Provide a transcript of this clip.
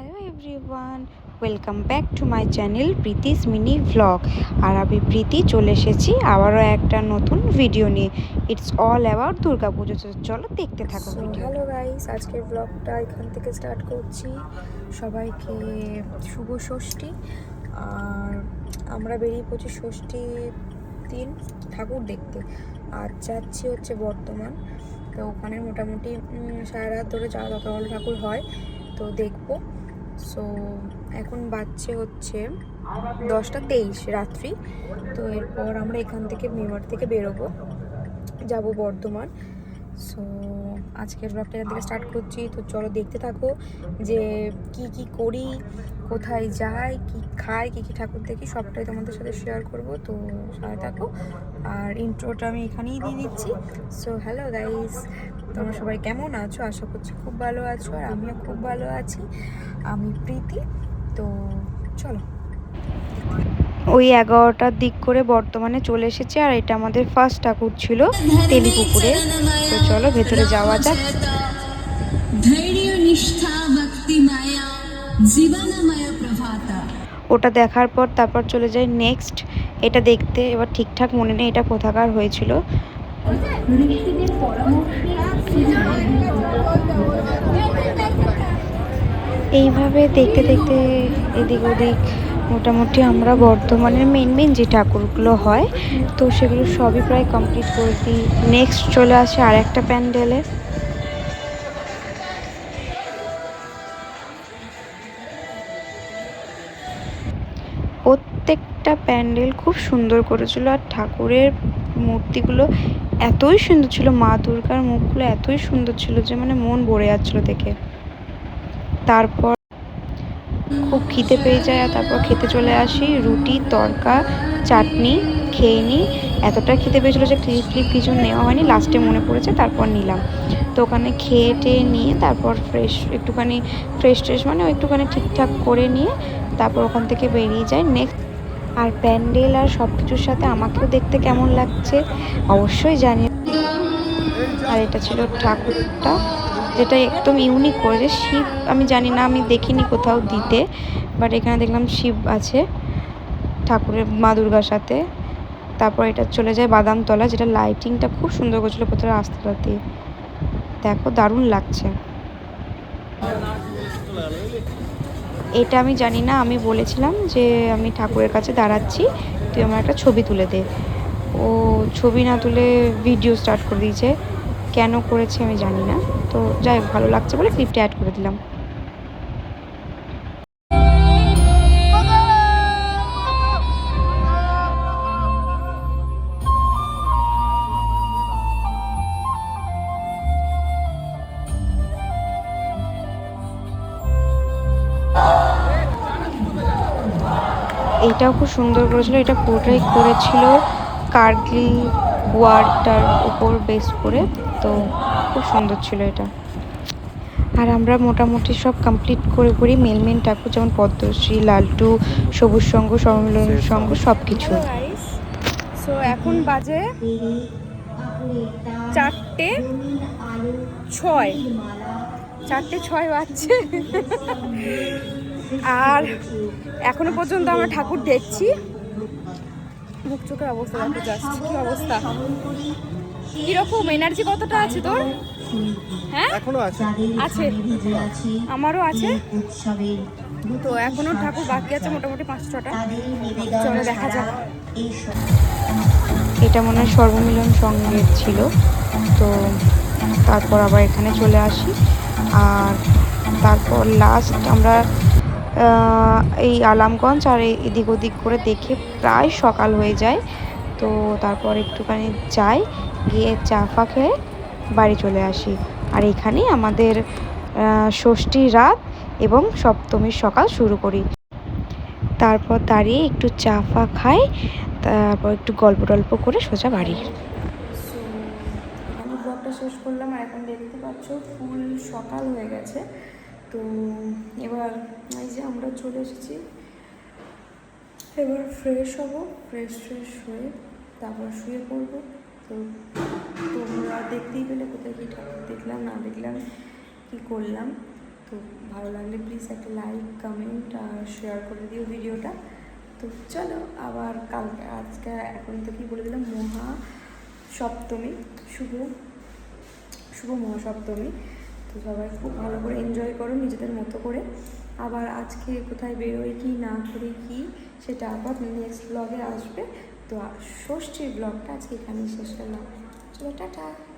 Hello everyone welcome back to my channel Preeti's mini vlog আর আমি প্রীতি চলে এসেছি আবারও একটা নতুন ভিডিও নিয়ে। ইটস অল অ্যাবাউট দুর্গা পুজো চলো দেখতে থাকো হ্যালো গাইস আজকের ব্লগটা এখান থেকে স্টার্ট করছি। সবাইকে শুভ ষষ্ঠী। আর আমরা বেরিয়ে পড়ছি ষষ্ঠী দিন ঠাকুর দেখতে। আর যাচ্ছি হচ্ছে বর্ধমান তো ওখানে মোটামুটি সারা রাত ধরে যা যতগুলো ঠাকুর হয়। তো দেখব। সো এখন বাজছে হচ্ছে দশটা তেইশ রাত্রি। তো এরপর আমরা এখান থেকে মেমার থেকে বেরোবো। যাব বর্ধমান। সো আজকের ব্লগটা এখান থেকে স্টার্ট করছি। তো চলো দেখতে থাকো যে কি কি করি, কোথায় যাই, কি খাই, কি কি ঠাকুর দেখি, সবটাই তোমাদের সাথে শেয়ার করব। তো সাথে থাকো। আর ইন্ট্রোটা আমি এখানেই দিয়ে দিচ্ছি। সো হ্যালো গাইস তোমরা সবাই কেমন আছো? আশা করছি খুব ভালো আছো, আর আমিও খুব ভালো আছি। আমি প্রীতি। তো চলো। ওই এগারোটার দিক করে বর্তমানে চলে এসেছে, আর এটা আমাদের ফার্স্ট ঠাকুর ছিল তেলিপুকুরে তো চলো, ভেতরে যাওয়া যাক। ওটা দেখার পর তারপর চলে যাই নেক্সট এটা দেখতে এবার ঠিকঠাক মনে নেই, এটা কোথাকার হয়েছিল। এইভাবে দেখতে দেখতে এদিক ওদিক মোটামুটি আমরা বর্ধমানের মেন মেন যে ঠাকুরগুলো হয়, তো সেগুলো সবই প্রায় কমপ্লিট করে দিই। নেক্সট চলে আসে আর একটা প্যান্ডেলে। প্রত্যেকটা প্যান্ডেল খুব সুন্দর করেছিল আর ঠাকুরের মূর্তিগুলো এতই সুন্দর ছিল, মা দুর্গার মুখগুলো এতই সুন্দর ছিল যে মানে মন ভরে যাচ্ছিল দেখে। তারপর খুব খিদে পেয়ে যায়, আর তারপর খেতে চলে আসি। রুটি তড়কা চাটনি, খেয়ে নিই। এতটা খিদে পেয়েছিলো যে ক্লিপ ক্লিপ কিছু নেওয়া হয়নি লাস্টে মনে পড়েছে, তারপর নিলাম। তো ওখানে খেয়ে টেয়ে নিয়ে তারপর ফ্রেশ একটুখানি ফ্রেশ ট্রেশ মানে একটুখানি ঠিকঠাক করে নিয়ে তারপর ওখান থেকে বেরিয়ে যায় নেক্সট আর প্যান্ডেল আর সব কিছুর সাথে আমাকেও দেখতে কেমন লাগছে, অবশ্যই জানি আর এটা ছিল ঠাকুরটা। যেটা একদম ইউনিক করেছে শিব, আমি জানি না, আমি দেখিনি কোথাও দিতে বাট এখানে দেখলাম শিব আছে ঠাকুরের মা দুর্গার সাথে। তারপর এটা চলে যায় বাদামতলা, যেটা লাইটিংটা খুব সুন্দর করেছিল রাস্তাটা দিয়ে। দেখো, দারুণ লাগছে। এটা আমি জানি না, আমি বলেছিলাম যে আমি ঠাকুরের কাছে দাঁড়াচ্ছি, তুই আমার একটা ছবি তুলে দে। ও ছবি না তুলে ভিডিও স্টার্ট করে দিয়েছে। কেন করেছে আমি জানি না। তো যাই হোক, ভালো লাগছে বলে ক্লিপটা অ্যাড করে দিলাম। এটাও খুব সুন্দর করেছিল। এটা পুরোটাই করেছিল কার্গিল ওয়ারটার উপর বেস করে, তো খুব সুন্দর ছিল এটা। আর আমরা মোটামুটি সব কমপ্লিট করে করি মেল মেন ঠাকুর যেমন পদ্মশ্রী, লালটু, সবুজ সংঘ সম্মিলন সংঘ সব কিছু সো এখন বাজে চারটে ছয়। চারটে ছয় বাজছে। আর এখনও পর্যন্ত আমরা ঠাকুর দেখছি। মুখ চোখের অবস্থা দেখো জাস্ট কি অবস্থা? কীরকম? এনার্জি কতটা আছে তোর? হ্যাঁ? এখনও আছে। আছে। আমারও আছে। তো এখনও ঠাকুর বাকি আছে মোটামুটি পাঁচ ছটা চলো দেখা যাক। এটা মনে হয় সর্বমিলন সঙ্গের ছিল। তো তারপর আবার এখানে চলে আসি। আর তারপর লাস্ট আমরা এই আলামগঞ্জ আর এদিক ওদিক করে দেখে প্রায় সকাল হয়ে যায়। তো তারপর একটুখানি যাই, গিয়ে চা ফা খেয়ে বাড়ি চলে আসি। আর এখানেই আমাদের ষষ্ঠী রাত এবং সপ্তমীর সকাল শুরু করি। তারপর দাঁড়িয়ে একটু চা ফা খাই, তারপর একটু গল্প টল্প করে সোজা বাড়ি। ব্লগটা শেষ করলাম আর এখন দেখতে পাচ্ছ, ফুল সকাল হয়ে গেছে। তো এবার এই যে আমরা চলে এসেছি, এবার ফ্রেশ হব ফ্রেশ ফ্রেশ হয়ে তারপর শুয়ে পড়ব। তো তোমরা দেখতেই পেলে কোথায় কী ঠাকুর দেখলাম, না দেখলাম, কী করলাম। তো ভালো লাগলে প্লিজ একটা লাইক কমেন্ট আর শেয়ার করে দিও ভিডিওটা। তো চলো আবার কালকে, আজকে এখন তো কি বলে দিলাম, মহা সপ্তমী, শুভ শুভ মহাসপ্তমী। তো সবাই খুব ভালো করে এনজয় করো নিজেদের মতো করে। আবার আজকে কোথায় বেরোই কি, না করি কি, সেটা আবার নেক্সট ব্লগে আসবে। তো ষষ্ঠীর ব্লগটা আজকে এখানেই শেষ করলাম। চলো, টাটা।